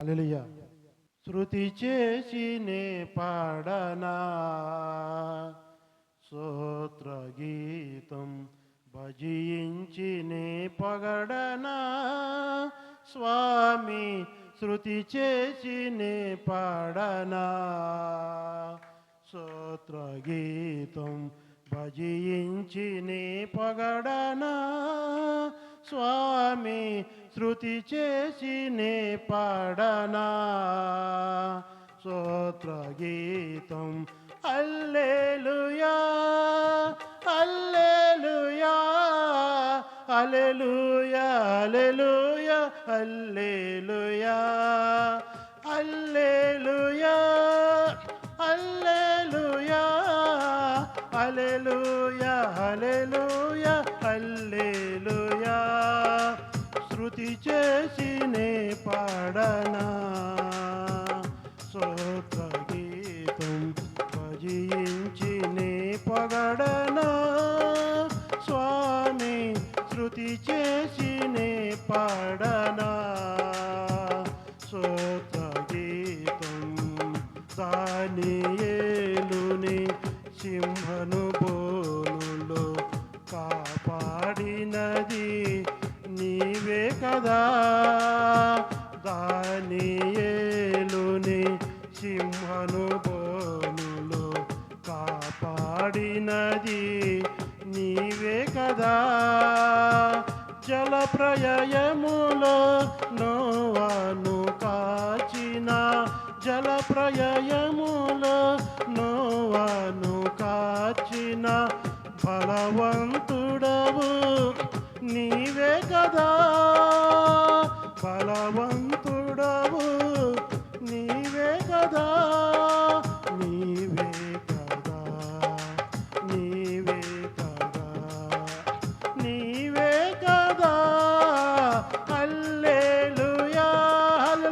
హల్లెలూయా. శృతి చేసి నే పాడనా స్తోత్ర గీతం భజించి నే పగడనా స్వామి శృతి చేసి నే పాడనా స్తోత్ర గీతం భజించి నే పగడనా స్వామి శృతి చేసి నే పాడనా. స్తోత్ర గీతం అల్లెలుయా alleluia alleluia alleluia alleluia alleluia alleluia alleluia అల్లెలుయా అల్లేలుయా శృతి చేసినే పాడనా? స్తోత్ర గీతం భజించినే పగడనా? స్వామి శృతి చేసినే పాడనా? స్తోత్ర గీతం దానియేలుని సింహను దానియేలుని సింహను బోనులో కాపాడినది నీవే కదా. జల ప్రయములో నోవాను కాచిన జల ప్రయములో నోవాను కాచిన బలవంతుడవు నీవే కదా.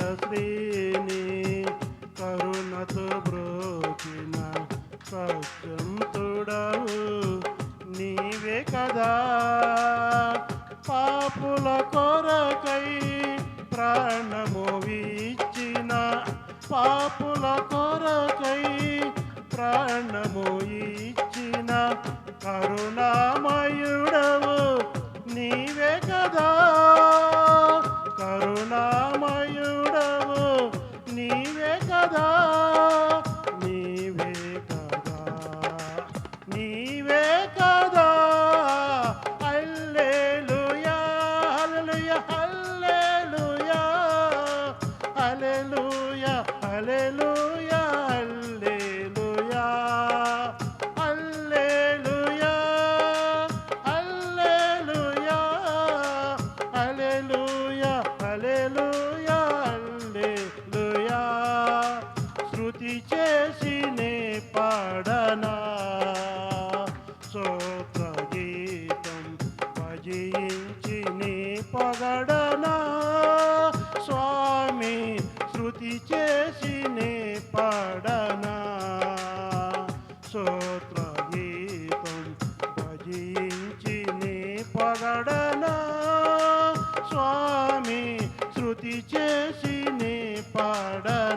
శ్రీని కరుణతో బ్రోచిన సత్యం నీవే కదా. పాపుల కొరకై ప్రాణము ఇచ్చిన పాపుల కొర హల్లెలూయా హల్లెలూయా హల్లెలూయా హల్లెలూయా హల్లెలూయా హల్లెలూయా హల్లెలూయా హల్లెలూయా శృతి చేసి నే పాడనా స్తోత్ర గీతం భజించి నీ పగడనా. స్తుతి చేసినే పాడనా. స్తోత్రగీతం భజించినే పగడనా. స్వామి శృతి చేసినే పాడనా.